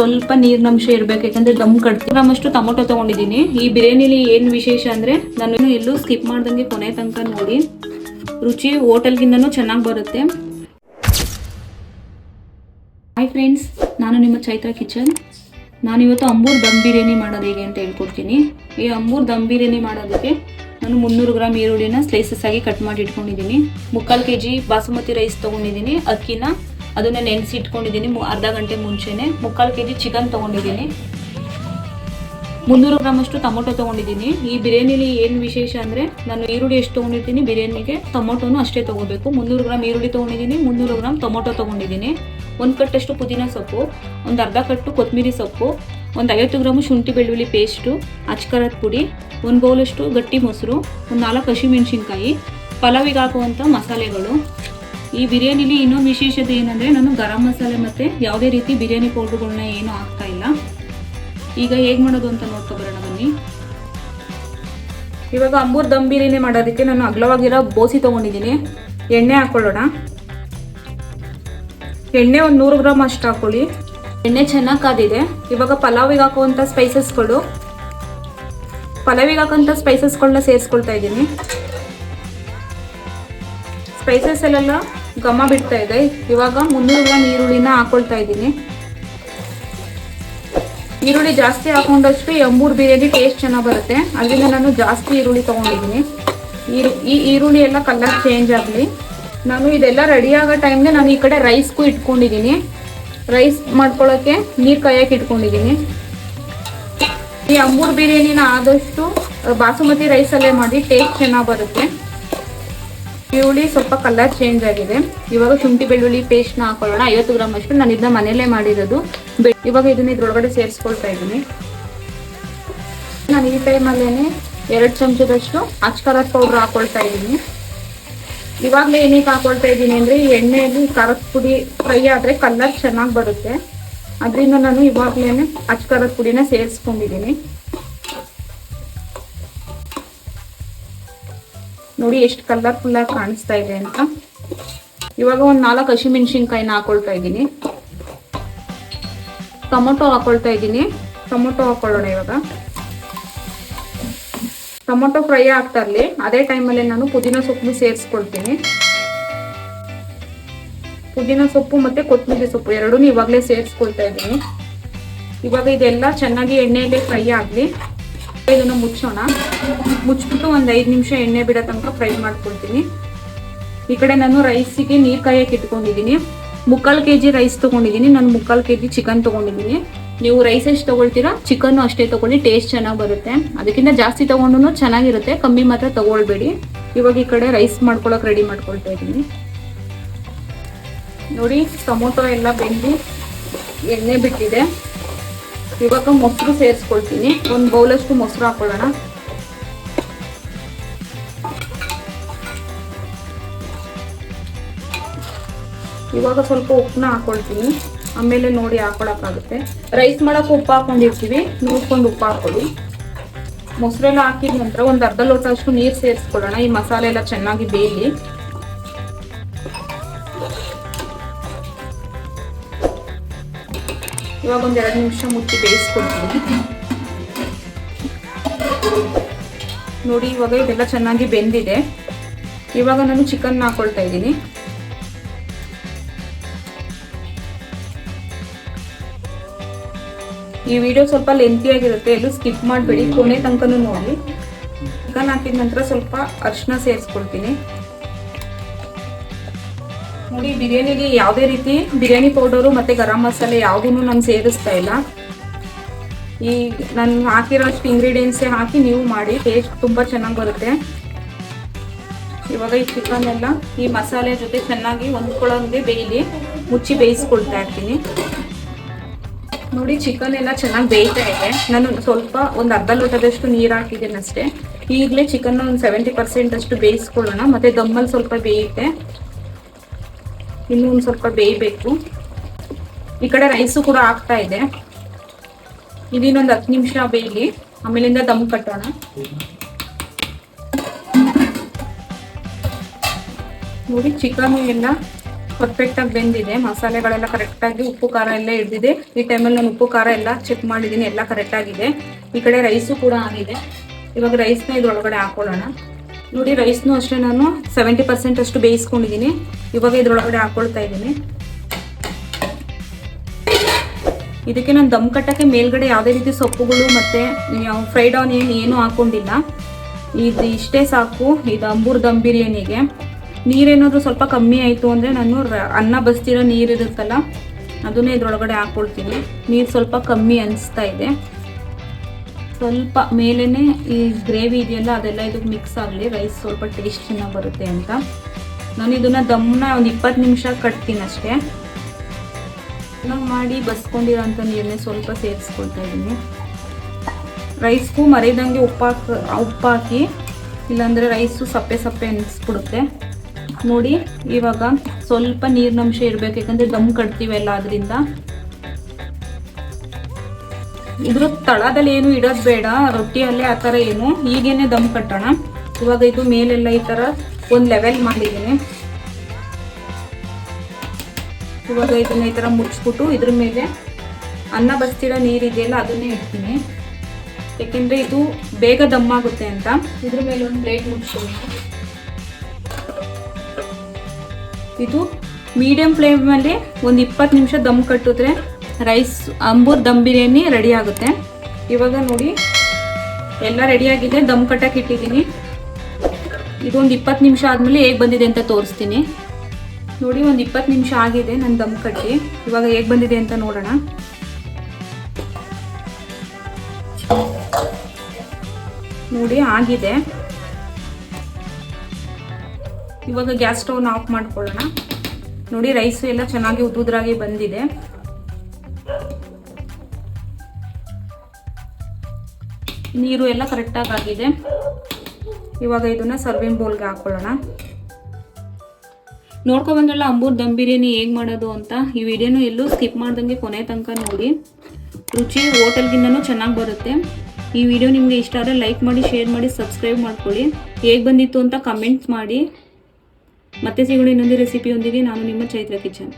ಸ್ವಲ್ಪ ನೀರಿನಂಶ ಇರಬೇಕು, ಯಾಕಂದ್ರೆ ದಮ್ ಕಟ್ತೀನಿ ನಮ್ಮಷ್ಟು ಟೊಮೊಟೊ ತಗೊಂಡಿದ್ದೀನಿ. ಈ ಬಿರಿಯಾನಿಲಿ ಏನು ವಿಶೇಷ ಅಂದರೆ ನಾನು ಎಲ್ಲೂ ಸ್ಕಿಪ್ ಮಾಡ್ದಂಗೆ ಕೊನೆ ತನಕ ನೋಡಿ. ರುಚಿ ಹೋಟೆಲ್ಗಿಂತನೂ ಚೆನ್ನಾಗಿ ಬರುತ್ತೆ. ಹಾಯ್ ಫ್ರೆಂಡ್ಸ್ ನಾನು ನಿಮ್ಮ ಚೈತ್ರ ಕಿಚನ್. ನಾನಿವತ್ತು ಅಂಬೂರ್ ದಮ್ ಬಿರಿಯಾನಿ ಮಾಡೋದು ಹೇಗೆ ಅಂತ ಹೇಳ್ಕೊಡ್ತೀನಿ. ಈ ಅಂಬೂರ್ ದಮ್ ಬಿರಿಯಾನಿ ಮಾಡೋದಕ್ಕೆ ನಾನು ಮುನ್ನೂರು ಗ್ರಾಮ್ ಈರುಳ್ಳಿನ ಸ್ಲೈಸಸ್ ಆಗಿ ಕಟ್ ಮಾಡಿ ಇಟ್ಕೊಂಡಿದ್ದೀನಿ. ಮುಕ್ಕಾಲು ಕೆ ಜಿ ಬಾಸುಮತಿ ರೈಸ್ ತೊಗೊಂಡಿದ್ದೀನಿ, ಅಕ್ಕಿನ ಅದನ್ನ ನೆನೆಸಿ ಇಟ್ಕೊಂಡಿದ್ದೀನಿ ಮು- ಅರ್ಧ ಗಂಟೆ ಮುಂಚೆನೆ. ಮುಕ್ಕಾಲು ಕೆ ಜಿ ಚಿಕನ್ ತೊಗೊಂಡಿದ್ದೀನಿ. ಮುನ್ನೂರು ಗ್ರಾಮ್ ಅಷ್ಟು ಟೊಮೊಟೊ ತೊಗೊಂಡಿದ್ದೀನಿ. ಈ ಬಿರಿಯಾನಿಲಿ ಏನು ವಿಶೇಷ ಅಂದರೆ, ನಾನು ಈರುಳ್ಳಿ ಎಷ್ಟು ತೊಗೊಂಡಿರ್ತೀನಿ ಬಿರಿಯಾನಿಗೆ, ಟೊಮೊಟೊನು ಅಷ್ಟೇ ತೊಗೋಬೇಕು. ಮುನ್ನೂರು ಗ್ರಾಮ್ ಈರುಳ್ಳಿ ತೊಗೊಂಡಿದ್ದೀನಿ, ಮುನ್ನೂರು ಗ್ರಾಮ್ ಟೊಮೊಟೊ ತೊಗೊಂಡಿದ್ದೀನಿ. ಒಂದು ಕಟ್ಟಷ್ಟು ಪುದೀನ ಸೊಪ್ಪು, ಒಂದು ಅರ್ಧ ಕಟ್ಟು ಕೊತ್ತಂಬರಿ ಸೊಪ್ಪು, ಒಂದು ಐವತ್ತು ಗ್ರಾಮು ಶುಂಠಿ ಬೆಳ್ಳುಳ್ಳಿ ಪೇಸ್ಟು ಅಚ್ಕರದ ಪುಡಿ, ಒಂದು ಬೌಲಷ್ಟು ಗಟ್ಟಿ ಮೊಸರು, ಒಂದು ನಾಲ್ಕು ಹಸಿಮೆಣಸಿನ್ಕಾಯಿ, ಪಲಾವಿಗೆ ಹಾಕುವಂಥ ಮಸಾಲೆಗಳು ಈ ಬಿರಿಯಾನಿಲಿ ಇನ್ನೊಂದು ವಿಶೇಷತೆ ಏನಂದರೆ ನಾನು ಗರಂ ಮಸಾಲೆ ಮತ್ತು ಯಾವುದೇ ರೀತಿ ಬಿರಿಯಾನಿ ಪೌಡ್ರುಗಳನ್ನ ಏನೂ ಹಾಕ್ತಾ ಇಲ್ಲ. ಈಗ ಹೇಗೆ ಮಾಡೋದು ಅಂತ ನೋಡ್ಕೊಬರೋಣ ಬನ್ನಿ. ಇವಾಗ ಅಂಬೂರ್ ದಮ್ ಬಿರಿಯಾನಿ ಮಾಡೋದಕ್ಕೆ ನಾನು ಅಗಲವಾಗಿರೋ ಬೋಸಿ ತೊಗೊಂಡಿದ್ದೀನಿ. ಎಣ್ಣೆ ಹಾಕ್ಕೊಳ್ಳೋಣ ಎಣ್ಣೆ ಒಂದು ನೂರು ಗ್ರಾಮ್ ಅಷ್ಟು ಹಾಕೊಳ್ಳಿ. ಎಣ್ಣೆ ಚೆನ್ನಾಗಿ ಕಾದಿದೆ. ಇವಾಗ ಪಲಾವಿಗೆ ಹಾಕುವಂಥ ಸ್ಪೈಸಸ್ಗಳು ಪಲಾವಿಗೆ ಹಾಕುವಂಥ ಸ್ಪೈಸಸ್ಗಳನ್ನ ಸೇರಿಸ್ಕೊಳ್ತಾ ಇದ್ದೀನಿ. ಸ್ಪೈಸಸ್ ಅಲ್ಲೆಲ್ಲ ಘಮ ಬಿಡ್ತಾ ಇದೆ. ಇವಾಗ ಮುನ್ನೂರು ಗ್ರಾಮ್ ಈರುಳ್ಳಿನ ಹಾಕೊಳ್ತಾ ಇದ್ದೀನಿ. ಈರುಳ್ಳಿ ಜಾಸ್ತಿ ಹಾಕೊಂಡಷ್ಟು ಈ ಅಂಬೂರ್ ಬಿರಿಯಾನಿ ಟೇಸ್ಟ್ ಚೆನ್ನಾಗಿ ಬರುತ್ತೆ. ಅದರಿಂದ ನಾನು ಜಾಸ್ತಿ ಈರುಳ್ಳಿ ತೊಗೊಂಡಿದ್ದೀನಿ. ಈರು, ಈ ಈರುಳ್ಳಿ ಎಲ್ಲ ಕಲರ್ ಚೇಂಜ್ ಆಗಲಿ. ನಾನು ಇದೆಲ್ಲ ರೆಡಿ ಆಗೋ ಟೈಮ್ಗೆ ನಾನು ಈ ಕಡೆ ರೈಸ್ಗೂ ಇಟ್ಕೊಂಡಿದ್ದೀನಿ. ರೈಸ್ ಮಾಡ್ಕೊಳ್ಳೋಕ್ಕೆ ನೀರು ಕಾಯಕ್ಕೆ ಇಟ್ಕೊಂಡಿದ್ದೀನಿ. ಈ ಅಂಬೂರ್ ಬಿರಿಯಾನಿನ ಆದಷ್ಟು ಬಾಸುಮತಿ ರೈಸಲ್ಲೇ ಮಾಡಿ ಟೇಸ್ಟ್ ಚೆನ್ನಾಗಿ ಬರುತ್ತೆ. ಈರುಳ್ಳಿ ಸ್ವಲ್ಪ ಕಲರ್ ಚೇಂಜ್ ಆಗಿದೆ. ಇವಾಗ ಶುಂಠಿ ಬೆಳ್ಳುಳ್ಳಿ ಪೇಸ್ಟ್ನ ಹಾಕೊಳ್ಳೋಣ. ಐವತ್ತು ಗ್ರಾಮ್ ಅಷ್ಟು. ನಾನು ಇದನ್ನ ಮನೆಯಲ್ಲೇ ಮಾಡಿರೋದು. ಇವಾಗ ಇದನ್ನ ಇದ್ರೊಳಗಡೆ ಸೇರಿಸ್ಕೊಳ್ತಾ ಇದ್ದೀನಿ. ನಾನು ಈ ಟೈಮಲ್ಲೇ ಎರಡು ಚಮಚದಷ್ಟು ಅಚ್ಕಾರದ ಪೌಡ್ರ್ ಹಾಕೊಳ್ತಾ ಇದ್ದೀನಿ. ಇವಾಗಲೇ ಏನಕ್ಕೆ ಹಾಕೊಳ್ತಾ ಇದ್ದೀನಿ ಅಂದರೆ ಎಣ್ಣೆಯಲ್ಲಿ ಖಾರದ ಪುಡಿ ಫ್ರೈ ಆದರೆ ಕಲರ್ ಚೆನ್ನಾಗಿ ಬರುತ್ತೆ. ಅದರಿಂದ ನಾನು ಇವಾಗಲೇ ಅಚ್ಕಾರದ ಪುಡಿನ ಸೇರಿಸ್ಕೊಂಡಿದ್ದೀನಿ. ನೋಡಿ ಎಷ್ಟು ಕಲರ್ಫುಲ್ ಆಗಿ ಕಾಣಿಸ್ತಾ ಇದೆ ಅಂತ. ಇವಾಗ ಒಂದು ನಾಲ್ಕು ಹಸಿಮೆಣಸಿನ್ಕಾಯಿನ ಹಾಕೊಳ್ತಾ ಇದ್ದೀನಿ. ಟೊಮೊಟೊ ಹಾಕೊಳ್ತಾ ಇದ್ದೀನಿ. ಟೊಮೊಟೊ ಹಾಕೊಳ್ಳೋಣ ಇವಾಗ. ಟೊಮೊಟೊ ಫ್ರೈ ಆಗ್ತಾ ಇರಲಿ. ಅದೇ ಟೈಮಲ್ಲಿ ನಾನು ಪುದೀನ ಸೊಪ್ಪು ಸೇರಿಸ್ಕೊಳ್ತೀನಿ. ಪುದೀನ ಸೊಪ್ಪು ಮತ್ತೆ ಕೊತ್ತಂಬರಿ ಸೊಪ್ಪು ಎರಡೂ ಇವಾಗಲೇ ಸೇರಿಸ್ಕೊಳ್ತಾ ಇದ್ದೀನಿ. ಇವಾಗ ಇದೆಲ್ಲ ಚೆನ್ನಾಗಿ ಎಣ್ಣೆಯಲ್ಲಿ ಫ್ರೈ ಆಗಲಿ. ಇದನ್ನು ಮುಚ್ಚೋಣ. ಮುಚ್ಚಿಬಿಟ್ಟು ಒಂದು ಐದು ನಿಮಿಷ ಎಣ್ಣೆ ಬಿಡೋ ತನಕ ಫ್ರೈ ಮಾಡ್ಕೊಳ್ತೀನಿ. ಈ ಕಡೆ ನಾನು ರೈಸಿಗೆ ನೀರು ಕಾಯಕ್ಕೆ ಇಟ್ಕೊಂಡಿದ್ದೀನಿ. ಮುಕ್ಕಾಲು ಕೆ ಜಿ ರೈಸ್ ತೊಗೊಂಡಿದ್ದೀನಿ. ನಾನು ಮುಕ್ಕಾಲು ಕೆ ಜಿ ಚಿಕನ್ ತೊಗೊಂಡಿದ್ದೀನಿ. ನೀವು ರೈಸ್ ಎಷ್ಟು ತೊಗೊಳ್ತೀರಾ? ಚಿಕನ್ನು ಅಷ್ಟೇ ತೊಗೊಳ್ಳಿ ಟೇಸ್ಟ್ ಚೆನ್ನಾಗಿ ಬರುತ್ತೆ. ಅದಕ್ಕಿಂತ ಜಾಸ್ತಿ ತೊಗೊಂಡು ಚೆನ್ನಾಗಿರುತ್ತೆ. ಕಮ್ಮಿ ಮಾತ್ರ ತೊಗೊಳ್ಬೇಡಿ. ಇವಾಗ ಈ ಕಡೆ ರೈಸ್ ಮಾಡ್ಕೊಳಕ್ಕೆ ರೆಡಿ ಮಾಡ್ಕೊಳ್ತಾ ಇದ್ದೀನಿ. ನೋಡಿ, ಟೊಮೊಟೊ ಎಲ್ಲ ಬೆಂದು ಎಣ್ಣೆ ಬಿಟ್ಟಿದೆ. ಇವಾಗ ಮೊಸರು ಸೇರಿಸ್ಕೊಳ್ತೀನಿ. ಒಂದು ಬೌಲಷ್ಟು ಮೊಸರು ಹಾಕೊಳ್ಳೋಣ. ಇವಾಗ ಸ್ವಲ್ಪ ಉಪ್ಪನ್ನ ಹಾಕೊಳ್ತೀನಿ. ಆಮೇಲೆ ನೋಡಿ ಹಾಕೊಳಕ್ಕಾಗುತ್ತೆ. ರೈಸ್ ಮಾಡೋಕೆ ಉಪ್ಪು ಹಾಕೊಂಡಿರ್ತೀವಿ. ನೋಡ್ಕೊಂಡು ಉಪ್ಪು ಹಾಕೊಳ್ಳಿ. ಮೊಸರೆಲ್ಲ ಹಾಕಿದ ನಂತರ ಒಂದು ಅರ್ಧ ಲೋಟ ಅಷ್ಟು ನೀರು ಸೇರಿಸ್ಕೊಳ್ಳೋಣ. ಈ ಮಸಾಲೆ ಎಲ್ಲ ಚೆನ್ನಾಗಿ ಬೇಯಲಿ. ಇವಾಗ ಒಂದು ಎರಡು ನಿಮಿಷ ಮುಚ್ಚಿ ಬೇಯಿಸ್ಕೊಡ್ತೀನಿ. ನೋಡಿ, ಇವಾಗ ಇದೆಲ್ಲ ಚೆನ್ನಾಗಿ ಬೆಂದಿದೆ. ಇವಾಗ ನಾನು ಚಿಕನ್ ಹಾಕೊಳ್ತಾ ಇದ್ದೀನಿ. ಈ ವಿಡಿಯೋ ಸ್ವಲ್ಪ ಲೆಂತಿ ಆಗಿರುತ್ತೆ, ಎಲ್ಲೂ ಸ್ಕಿಪ್ ಮಾಡಬೇಡಿ. ಕೊನೆ ತನಕನೂ ನೋಡಿ. ಚಿಕನ್ ಹಾಕಿದ ನಂತರ ಸ್ವಲ್ಪ ಅರಿಶಿನ ಸೇರಿಸ್ಕೊಳ್ತೀನಿ. ನೋಡಿ, ಬಿರಿಯಾನಿಗೆ ಯಾವುದೇ ರೀತಿ ಬಿರಿಯಾನಿ ಪೌಡರು ಮತ್ತು ಗರಂ ಮಸಾಲೆ ಯಾವುದೂ ನಾನು ಸೇರಿಸ್ತಾ ಇಲ್ಲ. ಈ ನಾನು ಹಾಕಿರೋಷ್ಟು ಇಂಗ್ರೀಡಿಯೆಂಟ್ಸೇ ಹಾಕಿ ನೀವು ಮಾಡಿ ಟೇಸ್ಟ್ ತುಂಬ ಚೆನ್ನಾಗಿ ಬರುತ್ತೆ. ಇವಾಗ ಈ ಚಿಕನ್ ಎಲ್ಲ, ಈ ಮಸಾಲೆ ಜೊತೆ ಚೆನ್ನಾಗಿ ಹೊಂದ್ಕೊಳ್ಳೋಂಗೆ ಬೇಯಲಿ, ಮುಚ್ಚಿ ಬೇಯಿಸ್ಕೊಳ್ತಾ ಇರ್ತೀನಿ. ನೋಡಿ ಚಿಕನ್ ಎಲ್ಲ ಚೆನ್ನಾಗಿ ಬೇಯ್ತಾ ಇದೆ. ನಾನು ಸ್ವಲ್ಪ ಒಂದು ಅರ್ಧ ಲೋಟದಷ್ಟು ನೀರು ಹಾಕಿದ್ದೀನಿ ಅಷ್ಟೇ. ಈಗಲೇ ಚಿಕನ್ ಒಂದು ಸೆವೆಂಟಿ ಪರ್ಸೆಂಟ್ ಅಷ್ಟು ಬೇಯಿಸ್ಕೊಳ್ಳೋಣ. ಮತ್ತು ದಮ್ಮಲ್ಲಿ ಸ್ವಲ್ಪ ಬೇಯುತ್ತೆ. ಇನ್ನೂ ಒಂದು ಸ್ವಲ್ಪ ಬೇಯಬೇಕು. ಈ ಕಡೆ ರೈಸು ಕೂಡ ಆಗ್ತಾ ಇದೆ. ಇದಿನ್ನೊಂದು ಹತ್ತು ನಿಮಿಷ ಬೇಯಲಿ. ಆಮೇಲಿಂದ ದಮ್ ಕಟ್ಟೋಣ. ನೋಡಿ ಚಿಕನ್ ಎಲ್ಲ ಪರ್ಫೆಕ್ಟಾಗಿ ಬೆಂದಿದೆ. ಮಸಾಲೆಗಳೆಲ್ಲ ಕರೆಕ್ಟಾಗಿ ಉಪ್ಪು, ಖಾರ ಎಲ್ಲ ಹಿಡಿದಿದೆ. ಈ ಟೈಮಲ್ಲಿ ನಾನು ಉಪ್ಪು, ಖಾರ ಎಲ್ಲ ಚೆಕ್ ಮಾಡಿದ್ದೀನಿ ಎಲ್ಲ ಕರೆಕ್ಟಾಗಿದೆ ಈ ಕಡೆ ರೈಸು ಕೂಡ ಆಗಿದೆ ಇವಾಗ ರೈಸ್ನ ಇದ್ರೊಳಗಡೆ ಹಾಕೊಳ್ಳೋಣ. ನೋಡಿ ರೈಸ್ನು ಅಷ್ಟೇ ನಾನು ಸೆವೆಂಟಿ ಪರ್ಸೆಂಟ್ ಅಷ್ಟು ಬೇಯಿಸ್ಕೊಂಡಿದ್ದೀನಿ. ಇವಾಗ ಇದ್ರೊಳಗಡೆ ಹಾಕೊಳ್ತಾ ಇದ್ದೀನಿ. ಇದಕ್ಕೆ ನಾನು ದಮ್ ಕಟ್ಟಕ್ಕೆ ಮೇಲ್ಗಡೆ ಯಾವುದೇ ರೀತಿ ಸೊಪ್ಪುಗಳು ಮತ್ತೆ ಫ್ರೈಡ್ ಆನಿಯನ್ ಏನು ಹಾಕೊಂಡಿಲ್ಲ. ಇದು ಇಷ್ಟೇ ಸಾಕು, ಇದು ಅಂಬೂರ್ ದಮ್ ಬಿರಿಯಾನಿಗೆ. ನೀರೇನಾದರೂ ಸ್ವಲ್ಪ ಕಮ್ಮಿ ಆಯಿತು ಅಂದರೆ ನಾನು ಅನ್ನ ಬಸ್ತಿರೋ ನೀರು ಇರುತ್ತಲ್ಲ, ಅದನ್ನೇ ಇದ್ರೊಳಗಡೆ ಹಾಕ್ಕೊಳ್ತೀನಿ ನೀರು ಸ್ವಲ್ಪ ಕಮ್ಮಿ ಅನಿಸ್ತಾ ಇದೆ. ಸ್ವಲ್ಪ ಮೇಲೇ ಈ ಗ್ರೇವಿ ಇದೆಯಲ್ಲ, ಅದೆಲ್ಲ ಇದಕ್ಕೆ ಮಿಕ್ಸ್ ಆಗಲಿ ರೈಸ್ ಸ್ವಲ್ಪ ಟೇಸ್ಟ್ ಚೆನ್ನಾಗಿ ಬರುತ್ತೆ ಅಂತ. ನಾನು ಇದನ್ನು ದಮ್ನ ಒಂದು ಇಪ್ಪತ್ತು ನಿಮಿಷ ಕಟ್ತೀನಿ ಅಷ್ಟೇ. ಚೆನ್ನಾಗಿ ಮಾಡಿ ಬಸ್ಕೊಂಡಿರೋಂಥ ನೀರನ್ನೇ ಸ್ವಲ್ಪ ಸೇರಿಸ್ಕೊಳ್ತಾ ಇದ್ದೀನಿ ರೈಸ್ಗೂ ಮರೆಯದಂಗೆ ಉಪ್ಪಾಕಿ ಉಪ್ಪಾಕಿ ಇಲ್ಲಾಂದರೆ ರೈಸು ಸಪ್ಪೆ ಸಪ್ಪೆ ಅನಿಸ್ಬಿಡುತ್ತೆ. ನೋಡಿ, ಇವಾಗ ಸ್ವಲ್ಪ ನೀರಿನಂಶ ಇರಬೇಕು, ಯಾಕಂದರೆ ದಮ್ ಕಟ್ತೀವಲ್ಲ, ಅದರಿಂದ. ಇದ್ರ ತಳದಲ್ಲಿ ಏನು ಇಡೋದು ಬೇಡ, ರೊಟ್ಟಿಯಲ್ಲೇ ಆ ಥರ ಏನು. ಈಗೇನೆ ದಮ್ ಕಟ್ಟೋಣ. ಇವಾಗ ಇದು ಮೇಲೆಲ್ಲ ಈ ಥರ ಒಂದು ಲೆವೆಲ್ ಮಾಡಿದ್ದೀನಿ. ಇವಾಗ ಇದನ್ನ ಈ ಥರ ಮುಚ್ಚಿಬಿಟ್ಟು ಇದ್ರ ಮೇಲೆ ಅನ್ನ ಬಸ್ತಿರೋ ನೀರಿದೆಯಲ್ಲ ಅದನ್ನೇ ಇಡ್ತೀನಿ. ಯಾಕೆಂದರೆ ಇದು ಬೇಗ ದಮ್ ಆಗುತ್ತೆ ಅಂತ. ಇದ್ರ ಮೇಲೆ ಒಂದು ಪ್ಲೇಟ್ ಮುಚ್ತೀನಿ ಇದು ಮೀಡಿಯಂ ಫ್ಲೇಮಲ್ಲಿ ಒಂದು ಇಪ್ಪತ್ತು ನಿಮಿಷ ದಮ್ ಕಟ್ಟಿದ್ರೆ ರೈಸ್ ಅಂಬೂರ್ ದಮ್ ಬಿರಿಯಾನಿ ರೆಡಿ ಆಗುತ್ತೆ. ಇವಾಗ ನೋಡಿ, ಎಲ್ಲ ರೆಡಿಯಾಗಿದೆ ದಮ್ ಕಟ್ಟಕ್ಕೆ ಇಟ್ಟಿದ್ದೀನಿ. ಇದೊಂದು ಇಪ್ಪತ್ತು ನಿಮಿಷ ಆದಮೇಲೆ ಹೇಗೆ ಬಂದಿದೆ ಅಂತ ತೋರಿಸ್ತೀನಿ. ನೋಡಿ, ಒಂದು ಇಪ್ಪತ್ತು ನಿಮಿಷ ಆಗಿದೆ ನಾನು ದಮ್ ಕಟ್ಟಿ. ಇವಾಗ ಹೇಗೆ ಬಂದಿದೆ ಅಂತ ನೋಡೋಣ. ನೋಡಿ, ಆಗಿದೆ. ಇವಾಗ ಗ್ಯಾಸ್ ಸ್ಟವ್ನ ಆಫ್ ಮಾಡ್ಕೊಳ್ಳೋಣ. ನೋಡಿ, ರೈಸು ಎಲ್ಲ ಚೆನ್ನಾಗಿ ಉದ್ದುದ್ರಾಗಿ ಬಂದಿದೆ. ನೀರು ಎಲ್ಲ ಕರೆಕ್ಟಾಗಿ ಆಗಿದೆ. ಇವಾಗ ಇದನ್ನ ಸರ್ವಿಂಗ್ ಬೌಲ್ಗೆ ಹಾಕೊಳ್ಳೋಣ. ನೋಡ್ಕೊ ಬಂದ್ರಲ್ಲ, ಅಂಬೂರ್ ದಮ್ ಬಿರಿಯಾನಿ ಹೇಗೆ ಮಾಡೋದು ಅಂತ. ಈ ವಿಡಿಯೋನು ಎಲ್ಲೂ ಸ್ಕಿಪ್ ಮಾಡ್ದಂಗೆ ಕೊನೆ ತನಕ ನೋಡಿ. ರುಚಿ ಹೋಟೆಲ್ಗಿಂತನೂ ಚೆನ್ನಾಗಿ ಬರುತ್ತೆ. ಈ ವಿಡಿಯೋ ನಿಮಗೆ ಇಷ್ಟ ಆದರೆ ಲೈಕ್ ಮಾಡಿ ಶೇರ್ ಮಾಡಿ ಸಬ್ಸ್ಕ್ರೈಬ್ ಮಾಡ್ಕೊಳ್ಳಿ. ಹೇಗೆ ಬಂದಿತ್ತು ಅಂತ ಕಮೆಂಟ್ಸ್ ಮಾಡಿ. ಮತ್ತೆ ಸಿಗೋಣ ಇನ್ನೊಂದು ರೆಸಿಪಿಯೊಂದಿಗೆ ನಾನು ನಿಮ್ಮ ಚೈತ್ರ ಕಿಚನ್.